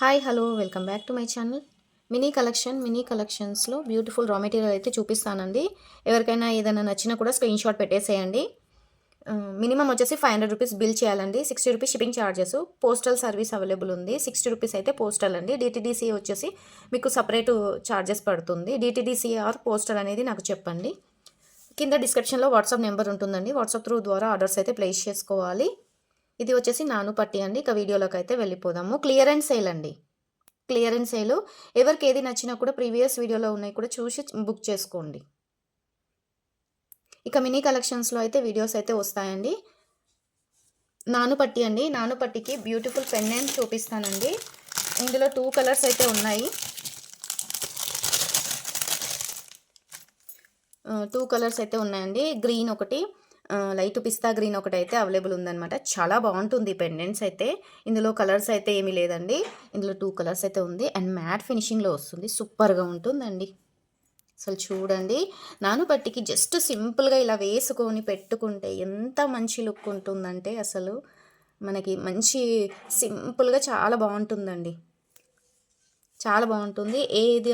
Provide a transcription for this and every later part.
Hi hello welcome back to my channel. Mini collection mini కలెక్షన్స్లో beautiful raw material అయితే చూపిస్తానండి. ఎవరికైనా ఏదైనా నచ్చినా కూడా స్క్రీన్ షాట్ పెట్టేసేయండి. మినిమం వచ్చేసి ఫైవ్ హండ్రెడ్ రూపీస్ బిల్ చేయాలండి. Sixty rupees shipping charges postal service available ఉంది. సిక్స్టీ రూపీస్ అయితే పోస్టల్ అండి. డిటీడీసీ వచ్చేసి మీకు సపరేట్ ఛార్జెస్ పడుతుంది. డిటీడీసీ ఆర్ పోస్టల్ అనేది నాకు చెప్పండి. కింద డిస్క్రిప్షన్లో వాట్సాప్ నెంబర్ ఉంటుందండి. వాట్సాప్ త్రూ ద్వారా ఆర్డర్స్ అయితే ప్లేస్ చేసుకోవాలి. ఇది వచ్చేసి నాను పట్టి అండి. ఇక వీడియోలోకి అయితే వెళ్ళిపోదాము. క్లియరెన్స్ సేల్ అండి. Clearance sale. ఎవరికి ఏది నచ్చినా కూడా ప్రీవియస్ వీడియోలో ఉన్నాయి కూడా చూసి బుక్ చేసుకోండి. ఇక మినీ కలెక్షన్స్లో అయితే వీడియోస్ అయితే వస్తాయండి. నాను పట్టి అండి. నాను పట్టికి బ్యూటిఫుల్ పెండెంట్ చూపిస్తానండి. ఇందులో టూ కలర్స్ అయితే ఉన్నాయి. టూ కలర్స్ అయితే ఉన్నాయండి. గ్రీన్ ఒకటి. లైట్ పిస్తా గ్రీన్ ఒకటి అయితే అవైలబుల్ ఉందన్నమాట. చాలా బాగుంటుంది పెండెంట్స్ అయితే. ఇందులో కలర్స్ అయితే ఏమీ లేదండి. ఇందులో టూ కలర్స్ అయితే ఉంది. అండ్ మ్యాట్ ఫినిషింగ్లో వస్తుంది. సూపర్గా ఉంటుందండి. అసలు చూడండి. నాను బట్టికి జస్ట్ సింపుల్గా ఇలా వేసుకొని పెట్టుకుంటే ఎంత మంచి లుక్ ఉంటుందంటే అసలు మనకి మంచి సింపుల్గా చాలా బాగుంటుందండి. చాలా బాగుంటుంది. ఏది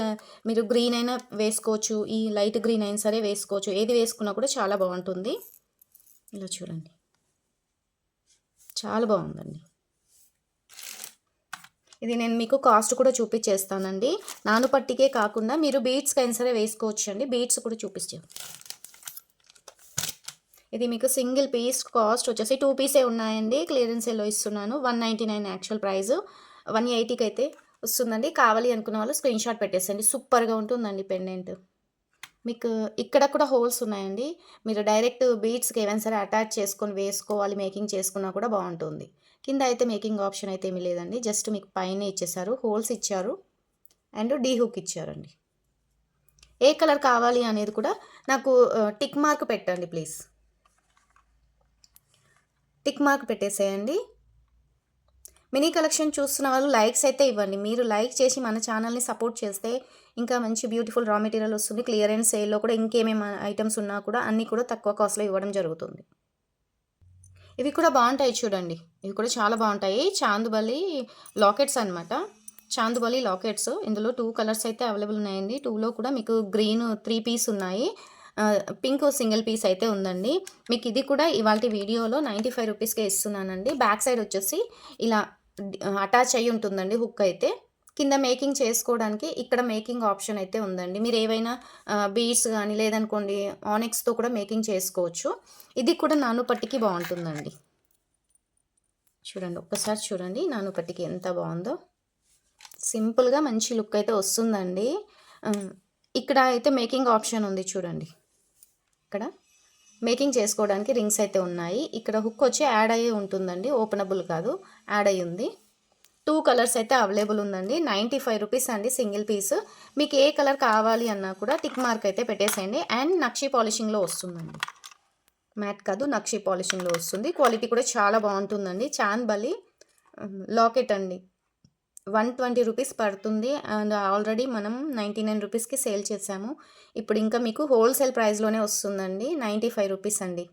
మీరు గ్రీన్ అయినా వేసుకోవచ్చు. ఈ లైట్ గ్రీన్ అయినా సరే వేసుకోవచ్చు. ఏది వేసుకున్నా కూడా చాలా బాగుంటుంది. ఇలా చూడండి. చాలా బాగుందండి. ఇది నేను మీకు కాస్ట్ కూడా చూపించేస్తానండి. నాను పట్టికే కాకుండా మీరు బీట్స్కి అయినా సరే వేసుకోవచ్చు అండి బీట్స్ కూడా చూపించాను ఇది మీకు సింగిల్ పీస్ కాస్ట్ వచ్చేసి టూ పీసే ఉన్నాయండి. క్లియరెన్స్ ఎల్లో ఇస్తున్నాను? One ninety nine actual price. One ఎయిటీకి అయితే వస్తుందండి. కావాలి అనుకున్న వాళ్ళు స్క్రీన్ షాట్ పెట్టేసండి. సూపర్గా ఉంటుందండి పెండెంట్. మీకు ఇక్కడ కూడా హోల్స్ ఉన్నాయండి. మీరు డైరెక్ట్ బీట్స్కి ఏమైనా సరే అటాచ్ చేసుకొని వేసుకోవాలి మేకింగ్ చేసుకున్నా కూడా బాగుంటుంది. కింద అయితే మేకింగ్ ఆప్షన్ అయితే ఏమీ లేదండి. జస్ట్ మీకు పైన ఇచ్చేసారు. హోల్స్ ఇచ్చారు. అండ్ డీ హుక్ ఇచ్చారండి. ఏ కలర్ కావాలి అనేది కూడా నాకు టిక్ మార్క్ పెట్టండి ప్లీజ్. టిక్ మార్క్ పెట్టేసేయండి. మినీ కలెక్షన్ చూస్తున్న వాళ్ళు లైక్స్ అయితే ఇవ్వండి. మీరు లైక్ చేసి మన ఛానల్ని సపోర్ట్ చేస్తే ఇంకా మంచి బ్యూటిఫుల్ రా మెటీరియల్ వస్తుంది. క్లియరెన్స్ సేల్లో కూడా ఇంకేమేమి ఐటమ్స్ ఉన్నా కూడా అన్నీ కూడా తక్కువ కాస్ట్లో ఇవ్వడం జరుగుతుంది. ఇవి కూడా బాగుంటాయి చూడండి. ఇవి కూడా చాలా బాగుంటాయి. చాందుబలి లాకెట్స్ అనమాట చాందుబలి లాకెట్స్. ఇందులో టూ కలర్స్ అయితే అవైలబుల్ ఉన్నాయండి. టూలో కూడా మీకు గ్రీన్ త్రీ పీస్ ఉన్నాయి. పింక్ సింగిల్ పీస్ అయితే ఉందండి. మీకు ఇది కూడా ఇవాళ వీడియోలో నైంటీ ఫైవ్ రూపీస్కే ఇస్తున్నానండి. బ్యాక్ సైడ్ వచ్చేసి ఇలా అటాచ్ అయ్యి ఉంటుందండి హుక్ అయితే. కింద మేకింగ్ చేసుకోవడానికి ఇక్కడ మేకింగ్ ఆప్షన్ అయితే ఉందండి. మీరు ఏవైనా బీడ్స్ కానీ లేదనుకోండి ఆనిక్స్తో కూడా మేకింగ్ చేసుకోవచ్చు. ఇది కూడా నానుపట్టికి బాగుంటుందండి. చూడండి ఒక్కసారి చూడండి నానుపట్టికి ఎంత బాగుందో. సింపుల్గా మంచి లుక్ అయితే వస్తుందండి. ఇక్కడ అయితే మేకింగ్ ఆప్షన్ ఉంది చూడండి. ఇక్కడ. మేకింగ్ చేసుకోవడానికి రింగ్స్ అయితే ఉన్నాయి. ఇక్కడ హుక్ వచ్చి యాడ్ అయ్యి ఉంటుందండి. ఓపెనబుల్ కాదు. యాడ్ అయ్యి ఉంది. టూ కలర్స్ అయితే అవైలబుల్ ఉందండి. నైంటీ ఫైవ్ రూపీస్ అండి సింగిల్ పీస్. మీకు ఏ కలర్ కావాలి అన్నా కూడా టిక్ మార్క్ అయితే పెట్టేసేయండి. అండ్ నక్షి పాలిషింగ్లో వస్తుందండి. మ్యాట్ కాదు నక్షి పాలిషింగ్లో వస్తుంది. క్వాలిటీ కూడా చాలా బాగుంటుందండి. చాన్ బలి లాకెట్ అండి. వన్ ట్వంటీ రూపీస్ పడుతుంది. అండ్ ఆల్రెడీ మనం నైంటీ నైన్ రూపీస్కి సేల్ చేసాము. ఇప్పుడు ఇంకా మీకు హోల్సేల్ ప్రైస్లోనే వస్తుందండి. నైంటీ ఫైవ్ రూపీస్ అండి.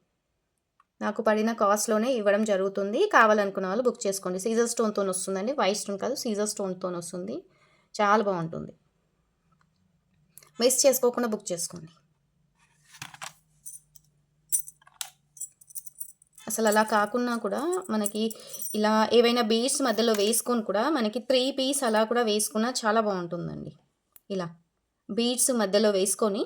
నాకు పడిన కాస్ట్లోనే ఇవ్వడం జరుగుతుంది. కావాలనుకున్న వాళ్ళు బుక్ చేసుకోండి. సీజర్ స్టోన్తో వస్తుందండి. వైట్ స్టోన్ కాదు సీజర్ స్టోన్తో వస్తుంది. చాలా బాగుంటుంది. మిస్ చేసుకోకుండా బుక్ చేసుకోండి. అసలు అలా కాకుండా కూడా మనకి ఇలా ఏవైనా బీడ్స్ మధ్యలో వేసుకొని కూడా మనకి త్రీ పీస్ అలా కూడా వేసుకున్నా చాలా బాగుంటుందండి. ఇలా బీడ్స్ మధ్యలో వేసుకొని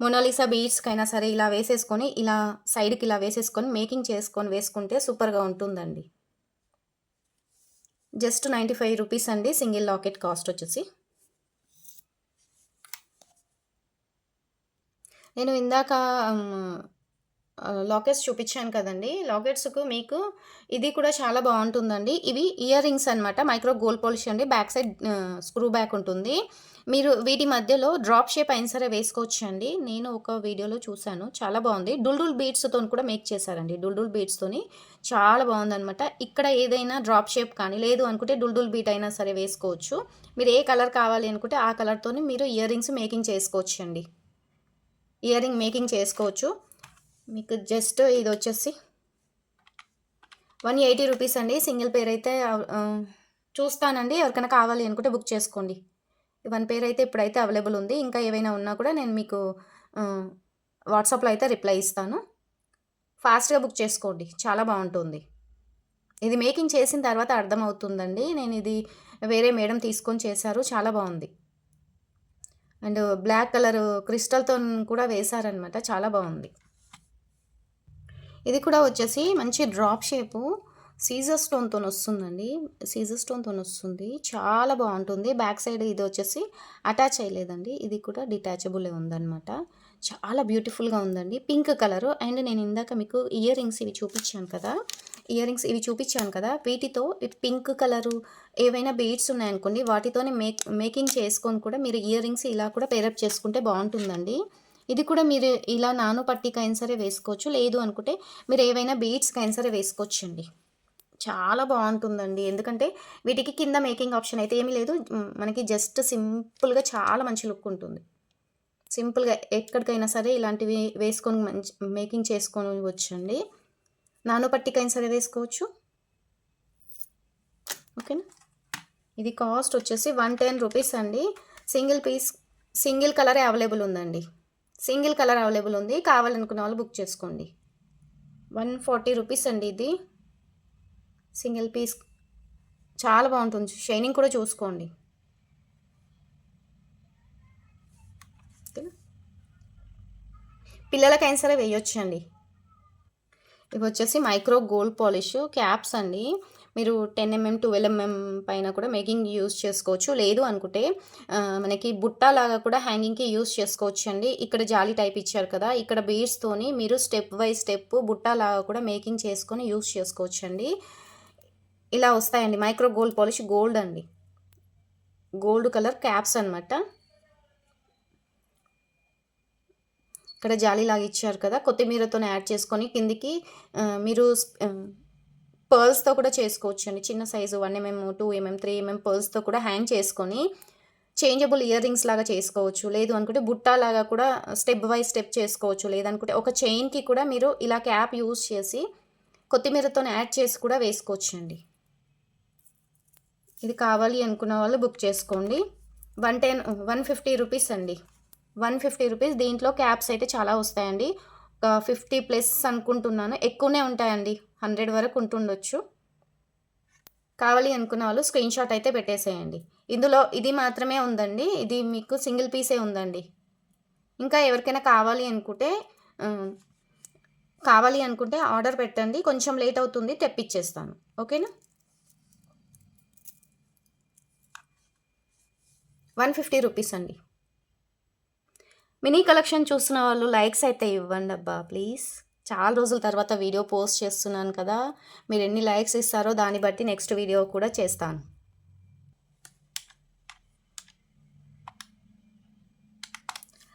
మొనాలిసా బీడ్స్కైనా సరే ఇలా వేసేసుకొని ఇలా సైడ్కి ఇలా వేసేసుకొని మేకింగ్ చేసుకొని వేసుకుంటే సూపర్గా ఉంటుందండి. జస్ట్ నైంటీ ఫైవ్ రూపీస్ అండి సింగిల్ లాకెట్ కాస్ట్ వచ్చేసి. నేను ఇందాక లాకెట్స్ చూపించాను కదండి. లాకెట్స్కు మీకు ఇది కూడా చాలా బాగుంటుందండి. ఇవి ఇయర్ రింగ్స్ అనమాట మైక్రో గోల్డ్ పోలిష్ అండి. బ్యాక్ సైడ్ స్క్రూ బ్యాక్ ఉంటుంది. మీరు వీటి మధ్యలో డ్రాప్ షేప్ అయిన సరే వేసుకోవచ్చు అండి నేను ఒక వీడియోలో చూశాను. చాలా బాగుంది. డుల్డుల్ బీడ్స్తో కూడా మేక్ చేశారండి. డుల్డుల్ బీడ్స్తోని చాలా బాగుందనమాట ఇక్కడ ఏదైనా డ్రాప్ షేప్ కానీ లేదు అనుకుంటే డుల్డుల్ బీట్ అయినా సరే వేసుకోవచ్చు. మీరు ఏ కలర్ కావాలి అనుకుంటే ఆ కలర్తో మీరు ఇయర్ రింగ్స్ మేకింగ్ చేసుకోవచ్చు అండి ఇయర్ రింగ్ మేకింగ్ చేసుకోవచ్చు. మీకు జస్ట్ ఇది వచ్చేసి వన్ ఎయిటీ రూపీస్ అండి. సింగిల్ పేర్ అయితే చూస్తానండి. ఎవరికైనా కావాలి అనుకుంటే బుక్ చేసుకోండి. వన్ పేర్ అయితే ఇప్పుడైతే అవైలబుల్ ఉంది. ఇంకా ఏవైనా ఉన్నా కూడా నేను మీకు వాట్సాప్లో అయితే రిప్లై ఇస్తాను. ఫాస్ట్గా బుక్ చేసుకోండి. చాలా బాగుంటుంది. ఇది మేకింగ్ చేసిన తర్వాత అర్థమవుతుందండి. నేను ఇది వేరే మేడం తీసుకొని చేశారు. చాలా బాగుంది. అండ్ బ్లాక్ కలర్ క్రిస్టల్తో కూడా వేశారనమాట చాలా బాగుంది. ఇది కూడా వచ్చేసి మంచి డ్రాప్ షేపు. సీజర్ స్టోన్తో వస్తుందండి. సీజర్ స్టోన్తో వస్తుంది. చాలా బాగుంటుంది. బ్యాక్ సైడ్ ఇది వచ్చేసి అటాచ్ అయ్యలేదండి. ఇది కూడా డిటాచబుల్ ఉందన్నమాట. చాలా బ్యూటిఫుల్గా ఉందండి. పింక్ కలర్ అండ్ నేను ఇందాక మీకు ఇయర్ రింగ్స్ ఇవి చూపించాను కదా. ఇయర్ రింగ్స్ ఇవి చూపించాను కదా. వీటితో పింక్ కలరు ఏవైనా బీడ్స్ ఉన్నాయనుకోండి వాటితోనే మేక్ మేకింగ్ చేసుకొని కూడా మీరు ఇయర్ రింగ్స్ ఇలా కూడా పేరప్ చేసుకుంటే బాగుంటుందండి. ఇది కూడా మీరు ఇలా నాను పట్టికైనా సరే వేసుకోవచ్చు. లేదు అనుకుంటే మీరు ఏవైనా బీడ్స్కైనా సరే వేసుకోవచ్చండి. చాలా బాగుంటుందండి. ఎందుకంటే వీటికి కింద మేకింగ్ ఆప్షన్ అయితే ఏమీ లేదు. మనకి జస్ట్ సింపుల్గా చాలా మంచి లుక్ ఉంటుంది. సింపుల్గా ఎక్కడికైనా సరే ఇలాంటివి వేసుకొని మంచి మేకింగ్ చేసుకొని వచ్చండి నాను పట్టికైనా సరే వేసుకోవచ్చు. ఓకేనా? ఇది కాస్ట్ వచ్చేసి వన్ టెన్ రూపీస్ అండి. సింగిల్ పీస్ సింగిల్ కలరే అవైలబుల్ ఉందండి. సింగిల్ కలర్ అవైలబుల్ ఉంది. కావాలనుకున్న వాళ్ళు బుక్ చేసుకోండి. వన్ ఫార్టీ రూపీస్ అండి ఇది. Single piece. చాలా బాగుంటుంది. షైనింగ్ కూడా చూసుకోండి. పిల్లలకైనా సరే వేయొచ్చండి. ఇవి వచ్చేసి మైక్రో గోల్డ్ పాలిష్ క్యాప్స్ అండి. మీరు టెన్ ఎంఎం ట్వెల్వ్ ఎంఎం పైన కూడా మేకింగ్ యూస్ చేసుకోవచ్చు. లేదు అనుకుంటే మనకి బుట్ట లాగా కూడా హ్యాంగింగ్కి యూస్ చేసుకోవచ్చు అండి ఇక్కడ జాలి టైప్ ఇచ్చారు కదా ఇక్కడ బీడ్స్తోని మీరు స్టెప్ బై స్టెప్ బుట్టలాగా కూడా మేకింగ్ చేసుకొని యూస్ చేసుకోవచ్చు అండి ఇలా వస్తాయండి. మైక్రో గోల్డ్ పాలిష్ గోల్డ్ అండి. గోల్డ్ కలర్ క్యాప్స్ అనమాట ఇక్కడ జాలి లాగా ఇచ్చారు కదా కొత్తిమీరతో యాడ్ చేసుకొని కిందికి మీరు పర్ల్స్తో కూడా చేసుకోవచ్చు అండి చిన్న size one mm two mm three mm పర్ల్స్తో కూడా హ్యాంగ్ చేసుకొని చేంజబుల్ ఇయర్ రింగ్స్ లాగా చేసుకోవచ్చు. లేదు అనుకుంటే బుట్టా లాగా కూడా స్టెప్ బై స్టెప్ చేసుకోవచ్చు. లేదనుకుంటే ఒక చైన్కి కూడా మీరు ఇలా క్యాప్ యూస్ చేసి కొత్తిమీరతో యాడ్ చేసి కూడా వేసుకోవచ్చు అండి ఇది కావాలి అనుకున్న వాళ్ళు బుక్ చేసుకోండి. One ten one fifty rupees అండి. వన్ ఫిఫ్టీ రూపీస్ దీంట్లో క్యాప్స్ అయితే చాలా వస్తాయండి. ఒక ఫిఫ్టీ ప్లస్ అనుకుంటున్నాను. ఎక్కువనే ఉంటాయండి. హండ్రెడ్ వరకు ఉంటుండొచ్చు. కావాలి అనుకున్న వాళ్ళు స్క్రీన్ షాట్ అయితే పెట్టేసేయండి. ఇందులో ఇది మాత్రమే ఉందండి. ఇది మీకు సింగిల్ పీసే ఉందండి. ఇంకా ఎవరికైనా కావాలి అనుకుంటే కావాలి అనుకుంటే ఆర్డర్ పెట్టండి. కొంచెం లేట్ అవుతుంది తెప్పించేస్తాను ఓకేనా? వన్ ఫిఫ్టీ రూపీస్ అండి. మినీ కలెక్షన్ చూస్తున్న వాళ్ళు లైక్స్ అయితే ఇవ్వండి అబ్బా ప్లీజ్. చాలా రోజుల తర్వాత వీడియో పోస్ట్ చేస్తున్నాను కదా మీరు ఎన్ని లైక్స్ ఇస్తారో దాన్ని బట్టి నెక్స్ట్ వీడియో కూడా చేస్తాను.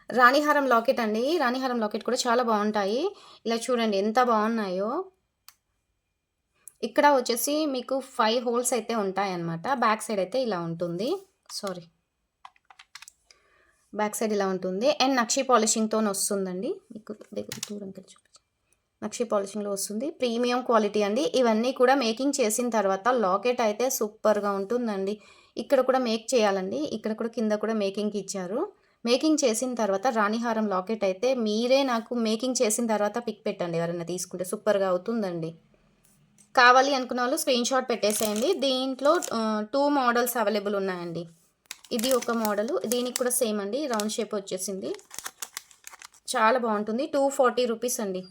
రాణిహారం లాకెట్ అండి. రాణిహారం లాకెట్ కూడా చాలా బాగుంటాయి. ఇలా చూడండి ఎంత బాగున్నాయో. ఇక్కడ వచ్చేసి మీకు ఫైవ్ హోల్స్ అయితే ఉంటాయి అన్నమాట బ్యాక్ సైడ్ అయితే ఇలా ఉంటుంది. సారీ. బ్యాక్ సైడ్ ఇలా ఉంటుంది. అండ్ నక్షి పాలిషింగ్తో వస్తుందండి. మీకు దగ్గర దూరం కలిసి నక్షి పాలిషింగ్లో వస్తుంది. ప్రీమియం క్వాలిటీ అండి. ఇవన్నీ కూడా మేకింగ్ చేసిన తర్వాత లాకెట్ అయితే సూపర్గా ఉంటుందండి. ఇక్కడ కూడా మేక్ చేయాలండి. ఇక్కడ కూడా కింద కూడా మేకింగ్కి ఇచ్చారు. మేకింగ్ చేసిన తర్వాత రాణిహారం లాకెట్ అయితే మీరే నాకు మేకింగ్ చేసిన తర్వాత పిక్ పెట్టండి. ఎవరైనా తీసుకుంటే సూపర్గా అవుతుందండి. కావాలి అనుకున్న వాళ్ళు స్క్రీన్ షాట్ పెట్టేసేయండి. దీంట్లో టూ మోడల్స్ అవైలబుల్ ఉన్నాయండి. ఇది ఒక మోడల్. దీనికి కూడా సేమ్ అండి. రౌండ్ షేప్ వచ్చేసింది. చాలా బాగుంటుంది. టూ ఫార్టీ రూపీస్ అండి.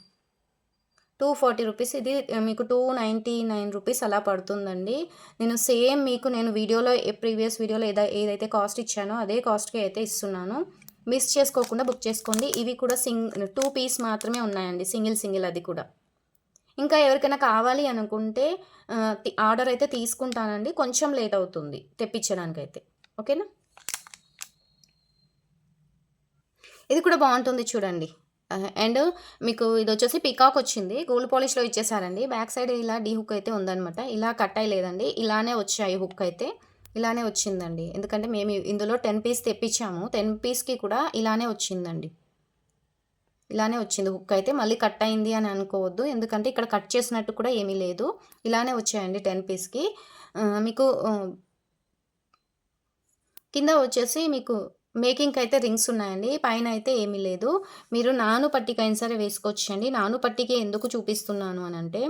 Two forty rupees. ఇది మీకు టూ నైంటీ నైన్ రూపీస్ అలా పడుతుందండి. నేను సేమ్ మీకు నేను వీడియోలో ప్రీవియస్ వీడియోలో ఏదై ఏదైతే కాస్ట్ ఇచ్చానో అదే కాస్ట్కి అయితే ఇస్తున్నాను. మిస్ చేసుకోకుండా బుక్ చేసుకోండి. ఇవి కూడా సింగ్ టూ పీస్ మాత్రమే ఉన్నాయండి. సింగిల్ సింగిల్ అది కూడా. ఇంకా ఎవరికైనా కావాలి అనుకుంటే ఆర్డర్ అయితే తీసుకుంటానండి. కొంచెం లేట్ అవుతుంది తెప్పించడానికి అయితే ఓకేనా? ఇది కూడా బాగుంటుంది చూడండి. అండ్ మీకు ఇది వచ్చేసి పికాక్ వచ్చింది. గోల్డ్ పాలిష్లో ఇచ్చేసారండి. బ్యాక్ సైడ్ ఇలా డీ హుక్ అయితే ఉందన్నమాట. ఇలా కట్ అయ్యలేదండి. ఇలానే వచ్చాయి హుక్ అయితే. ఇలానే వచ్చిందండి. ఎందుకంటే మేము ఇందులో టెన్ పీస్ తెప్పించాము. టెన్ పీస్కి కూడా ఇలానే వచ్చిందండి. ఇలానే వచ్చింది హుక్ అయితే. మళ్ళీ కట్ అయింది అని అనుకోవద్దు. ఎందుకంటే ఇక్కడ కట్ చేసినట్టు కూడా ఏమీ లేదు. ఇలానే వచ్చాయండి టెన్ పీస్కి. మీకు కింద వచ్చేసి మీకు మేకింగ్కి అయితే రింగ్స్ ఉన్నాయండి. పైన అయితే ఏమీ లేదు. మీరు నాను పట్టిక అయిన సరే వేసుకోవచ్చండి. నాను పట్టికి ఎందుకు చూపిస్తున్నాను అని అంటే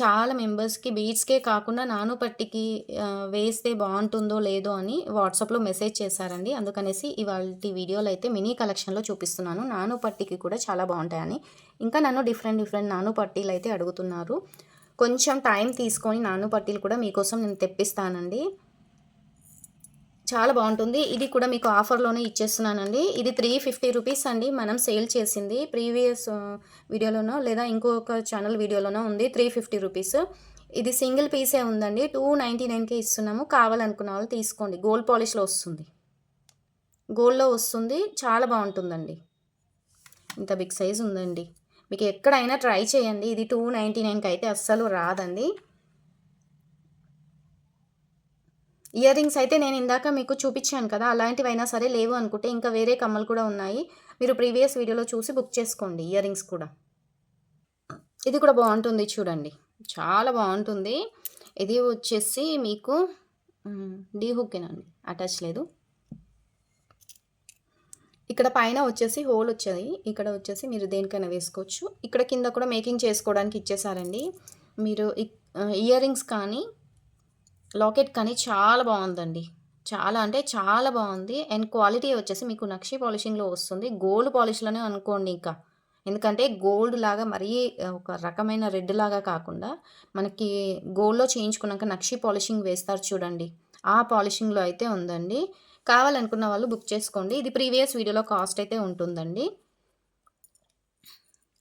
చాలా మెంబర్స్కి బీడ్స్కే కాకుండా నాను పట్టికి వేస్తే బాగుంటుందో లేదో అని వాట్సాప్లో మెసేజ్ చేశారండి. అందుకనేసి ఇవాళ వీడియోలు అయితే మినీ కలెక్షన్లో చూపిస్తున్నాను. నాను పట్టికి కూడా చాలా బాగుంటాయని. ఇంకా నన్ను డిఫరెంట్ డిఫరెంట్ నాను పట్టీలు అయితే అడుగుతున్నారు. కొంచెం టైం తీసుకొని నాను పట్టీలు కూడా మీకోసం నేను తెప్పిస్తానండి. చాలా బాగుంటుంది. ఇది కూడా మీకు ఆఫర్లోనే ఇచ్చేస్తున్నానండి. ఇది త్రీ ఫిఫ్టీ రూపీస్ అండి. మనం సేల్ చేసింది ప్రీవియస్ వీడియోలోనో లేదా ఇంకొక ఛానల్ వీడియోలోనో ఉంది త్రీ ఫిఫ్టీ రూపీస్. ఇది సింగిల్ పీసే ఉందండి. టూ నైంటీ నైన్కే ఇస్తున్నాము. కావాలనుకున్న వాళ్ళు తీసుకోండి. గోల్డ్ పాలిష్లో వస్తుంది. గోల్డ్లో వస్తుంది. చాలా బాగుంటుందండి. ఇంత బిగ్ సైజ్ ఉందండి. మీకు ఎక్కడైనా ట్రై చేయండి. ఇది టూ నైంటీ నైన్కి అయితే అస్సలు రాదండి. ఇయర్ రింగ్స్ అయితే నేను ఇందాక మీకు చూపించాను కదా అలాంటివైనా సరే లేవు అనుకుంటే ఇంకా వేరే కమ్మలు కూడా ఉన్నాయి. మీరు ప్రీవియస్ వీడియోలో చూసి బుక్ చేసుకోండి ఇయర్ రింగ్స్ కూడా. ఇది కూడా బాగుంటుంది చూడండి. చాలా బాగుంటుంది. ఇది వచ్చేసి మీకు డీ హుక్కేనండి అటాచ్ లేదు. ఇక్కడ పైన వచ్చేసి హోల్ వచ్చేది. ఇక్కడ వచ్చేసి మీరు దేనికైనా వేసుకోవచ్చు. ఇక్కడ కింద కూడా మేకింగ్ చేసుకోవడానికి ఇచ్చేసారండి. మీరు ఇయర్ రింగ్స్ కానీ లాకెట్ కానీ చాలా బాగుందండి. చాలా అంటే చాలా బాగుంది. అండ్ క్వాలిటీ వచ్చేసి మీకు నక్షి పాలిషింగ్లో వస్తుంది. గోల్డ్ పాలిష్లోనే అనుకోండి ఇంకా. ఎందుకంటే గోల్డ్ లాగా మరీ ఒక రకమైన రెడ్ లాగా కాకుండా మనకి గోల్డ్లో చేయించుకున్నాక నక్షి పాలిషింగ్ వేస్తారు చూడండి. ఆ పాలిషింగ్లో అయితే ఉందండి. కావాలనుకున్న వాళ్ళు బుక్ చేసుకోండి. ఇది ప్రీవియస్ వీడియోలో కాస్ట్ అయితే ఉంటుందండి.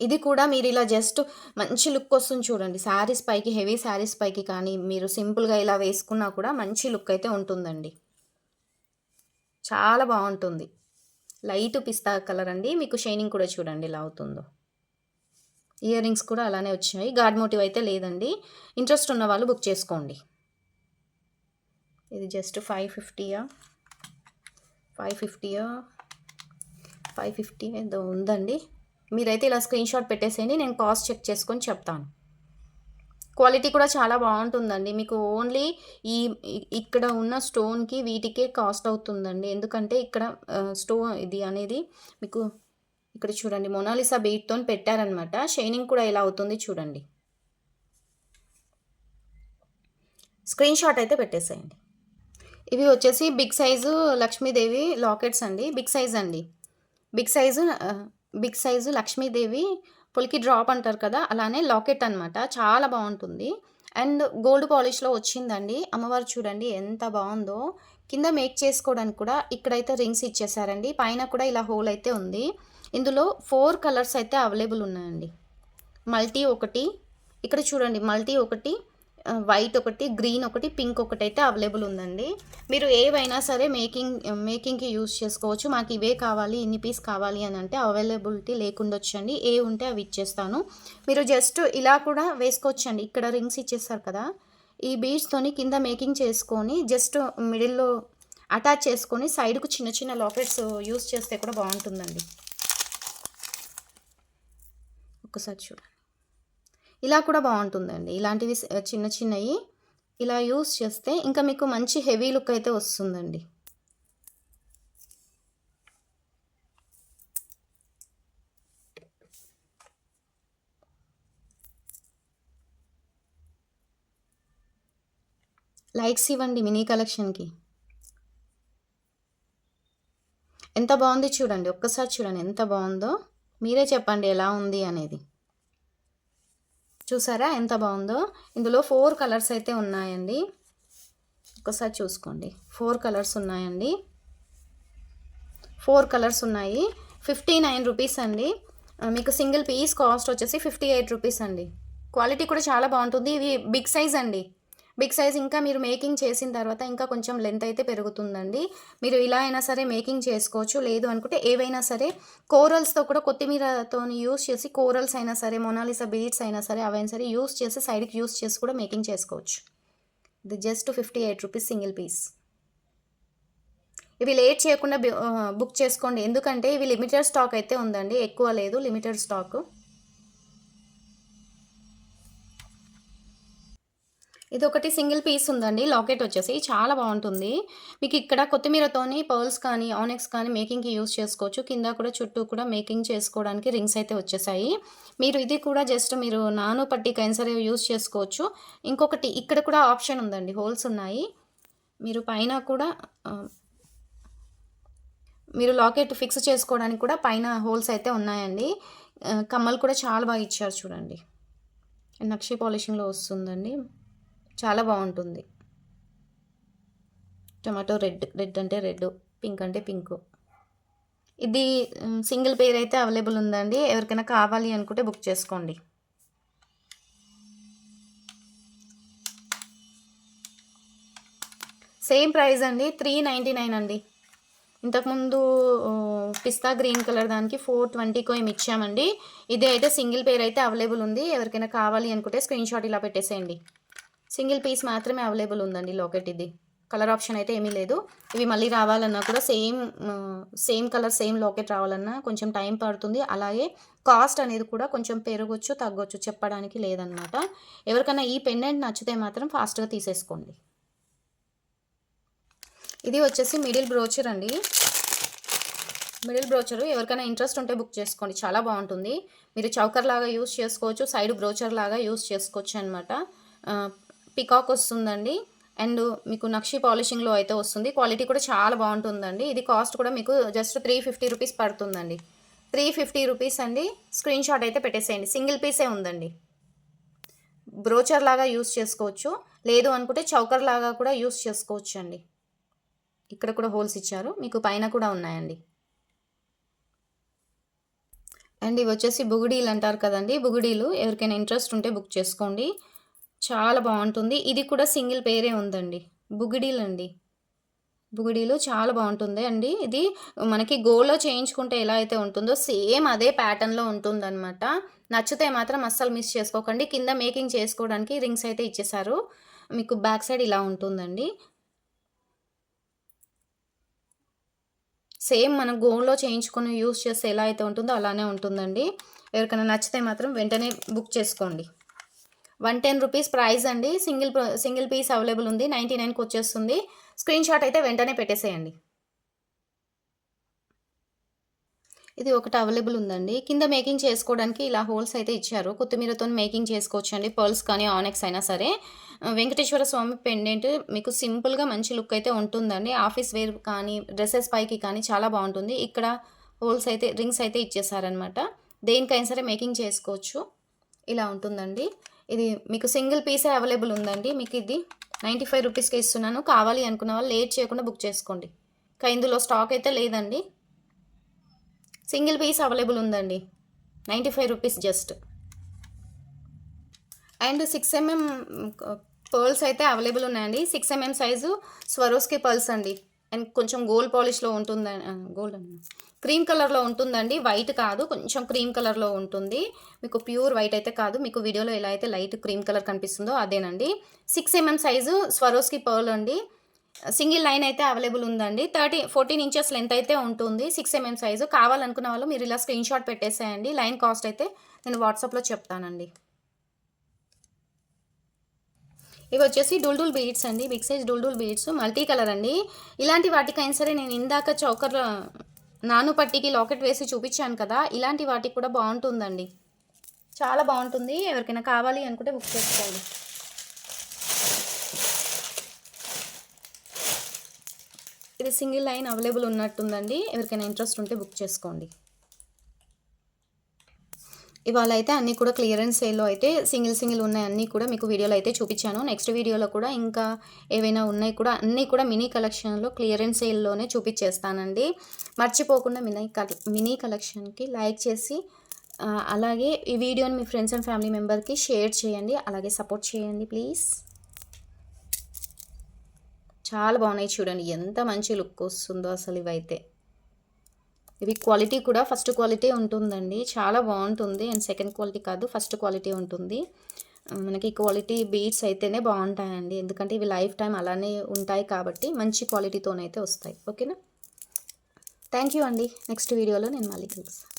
ఇది కూడా మీరు ఇలా జస్ట్ మంచి లుక్ వస్తుంది చూడండి. శారీస్ పైకి హెవీ శారీస్ పైకి కానీ మీరు సింపుల్గా ఇలా వేసుకున్నా కూడా మంచి లుక్ అయితే ఉంటుందండి. చాలా బాగుంటుంది. లైట్ పిస్తా కలర్ అండి. మీకు షైనింగ్ కూడా చూడండి ఇలా అవుతుందో. ఇయర్ రింగ్స్ కూడా అలానే వచ్చాయి గాడ్ మోటివ్ అయితే లేదండి. ఇంట్రెస్ట్ ఉన్న వాళ్ళు బుక్ చేసుకోండి. ఇది జస్ట్ ఫైవ్ ఫిఫ్టీయా? ఫైవ్ ఫిఫ్టీయా? ఫైవ్ ఫిఫ్టీ ఏదో ఉందండి. మీరైతే ఇలా స్క్రీన్ షాట్ పెట్టేసేయండి నేను కాస్ట్ చెక్ చేసుకొని చెప్తాను. క్వాలిటీ కూడా చాలా బాగుంటుందండి. మీకు ఓన్లీ ఈ ఇక్కడ ఉన్న స్టోన్కి వీటికే కాస్ట్ అవుతుందండి. ఎందుకంటే ఇక్కడ స్టోన్ ఇది అనేది మీకు ఇక్కడ చూడండి మొనాలిసా బీట్తో పెట్టారనమాట షైనింగ్ కూడా ఎలా అవుతుంది చూడండి. స్క్రీన్ షాట్ అయితే పెట్టేసేయండి. ఇవి వచ్చేసి బిగ్ సైజు లక్ష్మీదేవి లాకెట్స్ అండి. బిగ్ సైజ్ అండి. Big size big size Lakshmidevi పులికి డ్రాప్ అంటారు కదా అలానే లాకెట్ అనమాట చాలా బాగుంటుంది. అండ్ గోల్డ్ పాలిష్లో వచ్చిందండి. అమ్మవారు చూడండి ఎంత బాగుందో. కింద మేక్ చేసుకోవడానికి కూడా ఇక్కడైతే రింగ్స్ ఇచ్చేసారండి. పైన కూడా ఇలా హోల్ అయితే ఉంది. ఇందులో ఫోర్ కలర్స్ అయితే అవైలబుల్ ఉన్నాయండి. మల్టీ ఒకటి. ఇక్కడ చూడండి మల్టీ ఒకటి. వైట్ ఒకటి గ్రీన్ ఒకటి పింక్ ఒకటి అయితే అవైలబుల్ ఉందండి. మీరు ఏవైనా సరే మేకింగ్ మేకింగ్కి యూస్ చేసుకోవచ్చు. మాకు ఇవే కావాలి ఇన్ని పీస్ కావాలి అని అంటే అవైలబిలిటీ లేకుండొచ్చండి. ఏ ఉంటే అవి ఇచ్చేస్తాను. మీరు జస్ట్ ఇలా కూడా వేసుకోవచ్చండి. ఇక్కడ రింగ్స్ ఇచ్చేస్తారు కదా. ఈ బీడ్స్తోని కింద మేకింగ్ చేసుకొని జస్ట్ మిడిల్లో అటాచ్ చేసుకొని సైడ్కు చిన్న చిన్న లాకెట్స్ యూస్ చేస్తే కూడా బాగుంటుందండి. ఒకసారి చూడండి. ఇలా కూడా బాగుంటుందండి. ఇలాంటివి చిన్న చిన్నవి ఇలా యూస్ చేస్తే ఇంకా మీకు మంచి హెవీ లుక్ అయితే వస్తుందండి. లైక్స్ ఇవ్వండి మినీ కలెక్షన్కి. ఎంత బాగుంది చూడండి. ఒక్కసారి చూడండి ఎంత బాగుందో. మీరే చెప్పండి ఎలా ఉంది అనేది. చూసారా ఎంత బాగుందో? ఇందులో ఫోర్ కలర్స్ అయితే ఉన్నాయండి. ఒకసారి చూసుకోండి. ఫోర్ కలర్స్ ఉన్నాయండి. ఫోర్ కలర్స్ ఉన్నాయి. ఫిఫ్టీ నైన్ రూపీస్ అండి. మీకు సింగిల్ పీస్ కాస్ట్ వచ్చేసి ఫిఫ్టీ ఎయిట్ రూపీస్ అండి. క్వాలిటీ కూడా చాలా బాగుంటుంది. ఇవి బిగ్ సైజ్ అండి. బిగ్ సైజ్ ఇంకా మీరు మేకింగ్ చేసిన తర్వాత ఇంకా కొంచెం లెంత్ అయితే పెరుగుతుందండి. మీరు ఇలా అయినా సరే మేకింగ్ చేసుకోవచ్చు. లేదు అనుకుంటే ఏవైనా సరే కోరల్స్తో కూడా కొత్తిమీరతో యూస్ చేసి కోరల్స్ అయినా సరే మొనాలిసా బీడ్స్ అయినా సరే అవైనా సరే యూస్ చేసి సైడ్కి యూస్ చేసి కూడా మేకింగ్ చేసుకోవచ్చు. ఇది just fifty eight rupees single piece. ఇవి లేట్ చేయకుండా బుక్ చేసుకోండి. ఎందుకంటే ఇవి లిమిటెడ్ స్టాక్ అయితే ఉందండి. ఎక్కువ లేదు లిమిటెడ్ స్టాక్. ఇది ఒకటి సింగిల్ పీస్ ఉందండి. లాకెట్ వచ్చేసి చాలా బాగుంటుంది. మీకు ఇక్కడ కొత్తిమీరతోని పర్ల్స్ కానీ ఆనెక్స్ కానీ మేకింగ్కి యూస్ చేసుకోవచ్చు. కింద కూడా చుట్టూ కూడా మేకింగ్ చేసుకోవడానికి రింగ్స్ అయితే వచ్చేసాయి. మీరు ఇది కూడా జస్ట్ మీరు నాను పట్టికైనా సరే యూస్ చేసుకోవచ్చు. ఇంకొకటి ఇక్కడ కూడా ఆప్షన్ ఉందండి. హోల్స్ ఉన్నాయి. మీరు పైన కూడా మీరు లాకెట్ ఫిక్స్ చేసుకోవడానికి కూడా పైన హోల్స్ అయితే ఉన్నాయండి. కమ్మలు కూడా చాలా బాగా ఇచ్చారు చూడండి. నక్షి పాలిషింగ్లో వస్తుందండి. చాలా బాగుంటుంది. టమాటో రెడ్ రెడ్ అంటే రెడ్ పింక్ అంటే పింక్ ఇది సింగిల్ పేర్ అయితే అవైలబుల్ ఉందండి. ఎవరికైనా కావాలి అనుకుంటే బుక్ చేసుకోండి. సేమ్ ప్రైస్ అండి త్రీ నైంటీ నైన్ అండి. ఇంతకుముందు పిస్తా గ్రీన్ కలర్ దానికి ఫోర్ ట్వంటీకో ఏమి ఇచ్చామండి. ఇదే అయితే సింగిల్ పేర్ అయితే అవైలబుల్ ఉంది. ఎవరికైనా కావాలి అనుకుంటే స్క్రీన్ షాట్ ఇలా పెట్టేసేయండి. సింగిల్ పీస్ మాత్రమే అవైలబుల్ ఉందండి లాకెట్ ఇది. కలర్ ఆప్షన్ అయితే ఏమీ లేదు. ఇవి మళ్ళీ రావాలన్నా కూడా same same colour same locket రావాలన్నా కొంచెం టైం పడుతుంది. అలాగే కాస్ట్ అనేది కూడా కొంచెం పెరగొచ్చు తగ్గొచ్చు చెప్పడానికి లేదనమాట ఎవరికైనా ఈ పెండెంట్ నచ్చితే మాత్రం ఫాస్ట్గా తీసేసుకోండి. ఇది వచ్చేసి మిడిల్ బ్రోచర్ అండి. మిడిల్ బ్రోచరు ఎవరికైనా ఇంట్రెస్ట్ ఉంటే బుక్ చేసుకోండి. చాలా బాగుంటుంది. మీరు చౌకర్ లాగా యూస్ చేసుకోవచ్చు సైడ్ బ్రోచర్ లాగా యూస్ చేసుకోవచ్చు అనమాట పికాక్ వస్తుందండి. అండ్ మీకు నక్షి పాలిషింగ్లో అయితే వస్తుంది. క్వాలిటీ కూడా చాలా బాగుంటుందండి. ఇది కాస్ట్ కూడా మీకు జస్ట్ త్రీ ఫిఫ్టీ రూపీస్ పడుతుందండి. త్రీ ఫిఫ్టీ రూపీస్ అండి. స్క్రీన్ షాట్ అయితే పెట్టేసేయండి. సింగిల్ పీసే ఉందండి. బ్రోచర్ లాగా యూస్ చేసుకోవచ్చు. లేదు అనుకుంటే చౌకర్ లాగా కూడా యూస్ చేసుకోవచ్చు అండి ఇక్కడ కూడా హోల్స్ ఇచ్చారు. మీకు పైన కూడా ఉన్నాయండి. అండ్ ఇవి వచ్చేసి బుగుడీలు అంటారు కదండి. బుగుడీలు ఎవరికైనా ఇంట్రెస్ట్ ఉంటే బుక్ చేసుకోండి. చాలా బాగుంటుంది. ఇది కూడా సింగిల్ పేరే ఉందండి. బుగిడీలు అండి. బుగిడీలు చాలా బాగుంటుంది అండి. ఇది మనకి గోల్లో చేయించుకుంటే ఎలా అయితే ఉంటుందో సేమ్ అదే ప్యాటర్న్లో ఉంటుందన్నమాట. నచ్చితే మాత్రం అస్సలు మిస్ చేసుకోకండి. కింద మేకింగ్ చేసుకోవడానికి రింగ్స్ అయితే ఇచ్చేసారు. మీకు బ్యాక్ సైడ్ ఇలా ఉంటుందండి. సేమ్ మనం గోల్డ్లో చేయించుకుని యూస్ చేస్తే ఎలా అయితే ఉంటుందో అలానే ఉంటుందండి. ఎవరికైనా నచ్చితే మాత్రం వెంటనే బుక్ చేసుకోండి. వన్ టెన్ రూపీస్ ప్రైస్ అండి. సింగిల్ సింగిల్ పీస్ అవైలబుల్ ఉంది. నైంటీ నైన్కి వచ్చేస్తుంది. స్క్రీన్ షాట్ అయితే వెంటనే పెట్టేసేయండి. ఇది ఒకటి అవైలబుల్ ఉందండి. కింద మేకింగ్ చేసుకోవడానికి ఇలా హోల్స్ అయితే ఇచ్చారు. కొత్తిమీరతో మేకింగ్ చేసుకోవచ్చు అండి పర్ల్స్ కానీ ఆనెక్స్ అయినా సరే. వెంకటేశ్వర స్వామి పెండెంట్ మీకు సింపుల్గా మంచి లుక్ అయితే ఉంటుందండి. ఆఫీస్ వేర్ కానీ డ్రెస్సెస్ పైకి కానీ చాలా బాగుంటుంది. ఇక్కడ హోల్స్ అయితే రింగ్స్ అయితే ఇచ్చేసారనమాట దేనికైనా సరే మేకింగ్ చేసుకోవచ్చు. ఇలా ఉంటుందండి. ఇది మీకు సింగిల్ పీసే అవైలబుల్ ఉందండి. మీకు ఇది నైంటీ ఫైవ్ రూపీస్కి ఇస్తున్నాను. కావాలి అనుకున్న వాళ్ళు లేట్ చేయకుండా బుక్ చేసుకోండి. ఇంకా ఇందులో స్టాక్ అయితే లేదండి. సింగిల్ పీస్ అవైలబుల్ ఉందండి. Ninety five rupees just. And six mm pearls అయితే అవైలబుల్ ఉన్నాయండి. Six MM size Swarovski pearls అండి. అండ్ కొంచెం గోల్డ్ పాలిష్లో ఉంటుంది? గోల్డ్ క్రీమ్ కలర్లో ఉంటుందండి. వైట్ కాదు. కొంచెం క్రీమ్ కలర్లో ఉంటుంది. మీకు ప్యూర్ వైట్ అయితే కాదు. మీకు వీడియోలో ఎలా అయితే లైట్ క్రీమ్ కలర్ కనిపిస్తుందో అదేనండి. Six MM size Swarovski pearl అండి. సింగిల్ లైన్ అయితే అవైలబుల్ ఉందండి. థర్టీ ఫోర్టీన్ ఇంచెస్ లెంత్ అయితే ఉంటుంది. Six mm size. కావాలనుకున్న వాళ్ళు మీరు ఇలా స్క్రీన్ షాట్ పెట్టేసేయండి. లైన్ కాస్ట్ అయితే నేను వాట్సాప్లో చెప్తానండి. ఇవి వచ్చేసి డూల్ బీడ్స్ అండి. Big size dhol beads. Multi colour అండి. ఇలాంటి వాటికైనా సరే నేను ఇందాక చౌకర్ నాను పట్టికి లాకెట్ వేసి చూపించాను కదా ఇలాంటి వాటికి కూడా బాగుంటుందండి. చాలా బాగుంటుంది. ఎవరికైనా కావాలి అనుకుంటే బుక్ చేసుకోండి. ఇది సింగిల్ లైన్ అవైలబుల్ ఉన్నట్టుందండి. ఎవరికైనా ఇంట్రెస్ట్ ఉంటే బుక్ చేసుకోండి. ఇవాళ అయితే అన్నీ కూడా క్లియరెన్స్ సేల్లో అయితే సింగిల్ సింగిల్ ఉన్నాయి. అన్నీ కూడా మీకు వీడియోలో అయితే చూపించాను. నెక్స్ట్ వీడియోలో కూడా ఇంకా ఏవైనా ఉన్నాయి కూడా అన్నీ కూడా మినీ కలెక్షన్లో క్లియరెన్స్ సేల్లోనే చూపించేస్తానండి. మర్చిపోకుండా మినీ మినీ కలెక్షన్కి లైక్ చేసి అలాగే ఈ వీడియోని మీ ఫ్రెండ్స్ అండ్ ఫ్యామిలీ మెంబర్కి షేర్ చేయండి. అలాగే సపోర్ట్ చేయండి ప్లీజ్. చాలా బాగున్నాయి చూడండి. ఎంత మంచి లుక్ వస్తుందో అసలు ఇవైతే. ఇవి క్వాలిటీ కూడా ఫస్ట్ క్వాలిటీ ఉంటుందండి. చాలా బాగుంటుంది. అండ్ సెకండ్ క్వాలిటీ కాదు ఫస్ట్ క్వాలిటీ ఉంటుంది. మనకి క్వాలిటీ బీట్స్ అయితేనే బాగుంటాయండి. ఎందుకంటే ఇవి లైఫ్ టైం అలానే ఉంటాయి కాబట్టి మంచి క్వాలిటీతోనైతే వస్తాయి. ఓకేనా? థ్యాంక్ యూ అండి. నెక్స్ట్ వీడియోలో నేను మళ్ళీ కలుస్తాను